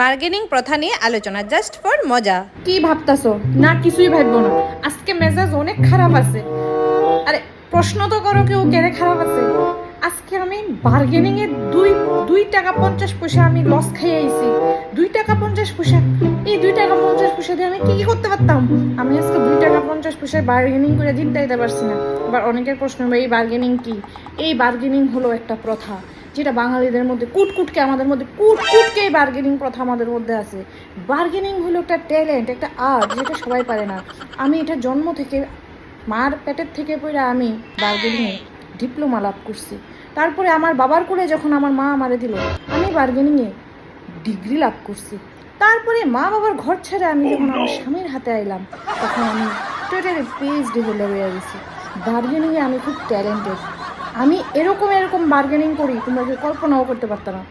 Bargaining প্রথা নিয়ে আলোচনা জাস্ট ফর মজা। কি ভাবতাছো? না, কিছুই ভাববো না। আজকে মেজাজ অনেক খারাপ আছে। আরে, প্রশ্ন তো করো কেউ, কেড়ে খারাপ আছে? আজকে আমি বার্গেনিং এ দুই দুই টাকা পঞ্চাশ পয়সা আমি লস খাইয়ে আইছি। দুই টাকা পঞ্চাশ পয়সা, এই দুই টাকা পঞ্চাশ পয়সা দিয়ে আমি কি কি করতে পারতাম? আমি আজকে দুই টাকা পঞ্চাশ পয়সায় বার্গেনিং করে জিততে দিতে পারছি না। এবার অনেকের প্রশ্ন, এই বার্গেনিং কি? এই বার্গেনিং হলো একটা প্রথা। যেটা বাঙালিদের মধ্যে কুটকুটকে আমাদের মধ্যে কুটকুটকে বার্গেনিং প্রথা আমাদের মধ্যে আছে। বার্গেনিং হলো একটা ট্যালেন্ট একটা আর্ট যেটা সবাই পারে না। আমি এটা জন্ম থেকে, মার পেটের থেকে পড়ে আমি বার্গেনিংয়ে ডিপ্লোমা লাভ করছি। তারপরে আমার বাবার করে যখন আমার মা আমারে দিল, আমি বার্গেনিংয়ে ডিগ্রি লাভ করছি। তারপরে মা বাবার ঘর ছেড়ে আমি যখন আমার স্বামীর হাতে আইলাম, তখন আমি টোটালি পিএইচডি হলে হয়ে গেছি। বার্গেনিংয়ে আমি খুব ট্যালেন্টেড আমি এরকম এরকম বার্গেনিং করি তোমরা কেউ কল্পনাও করতে পারতো না।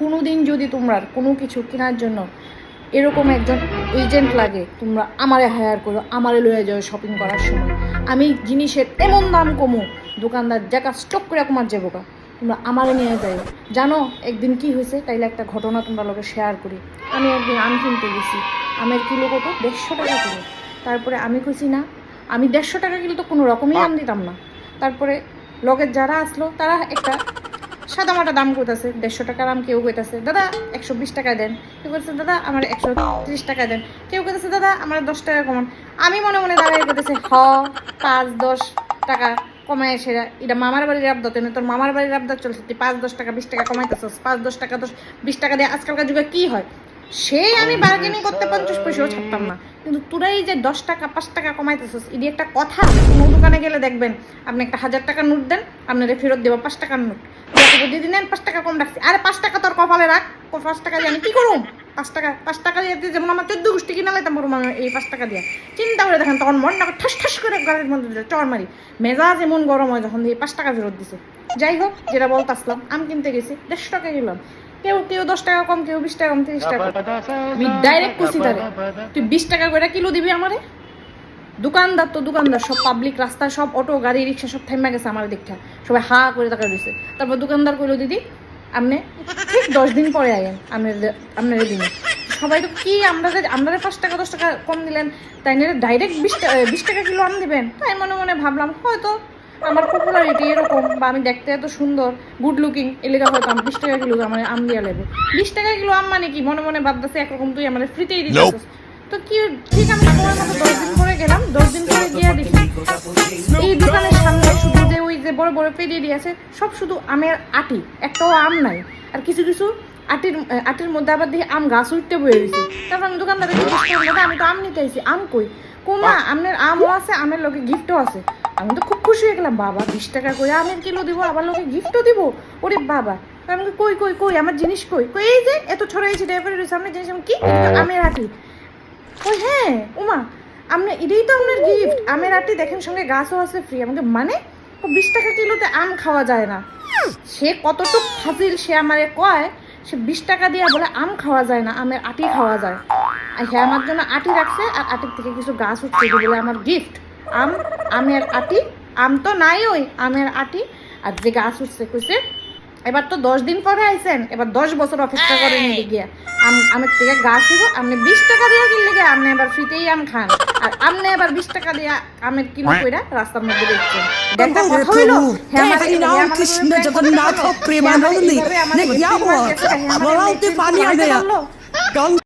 কোনো দিন যদি তোমরা কোনো কিছু কেনার জন্য এরকম একজন এজেন্ট লাগে তোমরা আমারে হায়ার করো আমারে লয়ে যাও শপিং করার সময়। আমি জিনিসের এমন দাম কমু দোকানদার জায়গা স্টক করে কমার যাব কা তোমরা আমারে নিয়ে যাই জানো একদিন কি হয়েছে? তাইলে একটা ঘটনা তোমরা লোকে শেয়ার করি। আমি একদিন আম কিনতে গেছি। আমের কিলো কত? দেড়শো টাকা কিলো। তারপরে আমি কইছি না আমি দেড়শো টাকা কিলো তো কোনো রকমই আম দিতাম না। তারপরে লগের যারা আসলো, তারা একটা সাদা মাটা দাম কইতাছে দেড়শো টাকার আম কেউ কইতাছে, দাদা, একশো বিশ টাকায় দেন। কেউ কইতেছে, দাদা, আমার একশো ত্রিশ টাকায় দেন। কেউ কইতেছে, দাদা, আমার দশ টাকা কমান। আমি মনে মনে দাঁড়াই কইতেছে, হ, পাঁচ, দশ টাকা কমায় সেরা এটা মামার বাড়ির আবদাত না? তোর মামার বাড়ির আবদাত চলছে, তুই পাঁচ, দশ টাকা, বিশ টাকা কমাইতেছস, পাঁচ, দশ টাকা, দশ, বিশ টাকা দিয়ে আজকালকার যুগে কি হয়? সে আমি বার্গেনিং করতে পঞ্চাশ পয়সাও ছাড়তাম না। কিন্তু তোরাই যে দশ টাকা, পাঁচ টাকা কমাইতেছিস, এটি একটা কথা। কোনো দোকানে গেলে দেখবেন, আপনি একটা হাজার টাকার নোট দেন, আপনারে ফেরত দেবো পাঁচ টাকার নোট। দিদি নেন পাঁচ টাকা কম রাখছি। আরে পাঁচ টাকা তোর কপালে রাখ পাঁচ টাকা দিয়ে আমি কি করুম? পাঁচ টাকা পাঁচ টাকা দিয়ে যেমন আমার চোদ্দ গোষ্ঠী কিনা লাইতাম আমি এই পাঁচ টাকা দিয়ে। চিন্তা করে দেখেন, তখন মনটা ঠাস ঠাস করে গাড়ির মধ্যে চর মারি। মেজাজ এমন গরম হয় যখন দিয়ে পাঁচ টাকা ফেরত দিছে। যাই হোক, যেটা বলতে আসলাম আম কিনতে গেছি, দেড়শো টাকা গেলাম। কেউ কেউ দশ টাকা কম, কেউ বিশ টাকা কম, তিরিশ টাকা আমি ডাইরেক্ট কুচি তারে তুই বিশ টাকা করে কিলো দিবি আমারে? দোকানদার তো দোকানদার, সব পাবলিক রাস্তা, সব অটো, গাড়ি, রিক্সা, সব থেমে গেছে আমার দেখা। সবাই হা করে টাকা দিছে তারপর দোকানদার কইলো, দিদি আপনি ঠিক দশ দিন পরে আইয়েন আপনার আপনার দিনে। সবাই তো কি আমরা যে- যে পাঁচ টাকা, দশ টাকা কম দিলেন, তাই নিয়ে ডাইরেক্ট বিশ টাকা বিশ টাকা কিলো আম দিবেন। তাই মনে মনে ভাবলাম, হয়তো আমার পপুলারিটি এরকম বা আমি দেখতে এত সুন্দর গুড লুকিং এলাকা হয়তো আমি বিশ টাকা কিলো আমার আম দিয়া লেবে বিশ টাকা কিলো আম মানে কি? মনে মনে ভাবতেছে একরকম তুই আমার ফ্রিতেই দিতেছিস তো কি ঠিক আমি সময় মতো দশ দিন পরে গেলাম দশ দিন পরে গিয়ে দেখি। এই দোকানের সামনে শুধু যে ওই যে বড় বড় পেডি আছে সব শুধু আমের আটি একটাও আম নাই। আর কিছু কিছু আটির আটির মধ্যে আবার দেখি আম গাছ উঠতে বয়ে গেছে। তারপর আমি দোকানদারে জিজ্ঞেস করলাম আমি তো আম নিতে আইছি আম কই? কোমা আমের আমও আছে আমের লোকে গিফটও আছে। আমি তো খুব খুশি হয়ে গেলাম বাবা বিশ টাকা করে আমের কিলো দিব আবার লোকে গিফটও দিব। ওরে বাবা আমি কই কই কই আমার জিনিস কই? কই এই যে এত ছড়াইছি ড্রাইভারের সামনে জিনিস আমি কি আমের আটি। ওই হ্যাঁ উমা আপনি এটাই তো আপনার গিফট আমের আটি দেখেন সঙ্গে গাছও আছে ফ্রি আমাকে মানে ও বিশ টাকা কিলোতে আম খাওয়া যায় না। সে কতটুক ফাজিল সে আমারে কয় সে বিশ টাকা দিয়ে বলে আম খাওয়া যায় না আমের আটি খাওয়া যায়। হ্যাঁ আমার জন্য আটি রাখছে আর আটির থেকে কিছু গাছ উঠছে বলে আমার গিফট আম আমের আটি আম তো নাই ওই আমের আটি আর যে গাছ উঠছে কইছে এবার তো দশ দিন পরে আইছেন এবার দশ বছর অপেক্ষা করে নিয়ে গিয়া। আম আমের থেকে গাছ দিব আপনি বিশ টাকা দিয়ে কিনলে গিয়ে আপনি এবার ফ্রিতেই আম খান। আর আপনি এবার বিশ টাকা দিয়ে আমের কিনে কইরা রাস্তার মধ্যে দেখছেন কথা হইল? হ্যাঁ, হ্যাঁ, কৃষ্ণ জগন্নাথ প্রেমানন্দী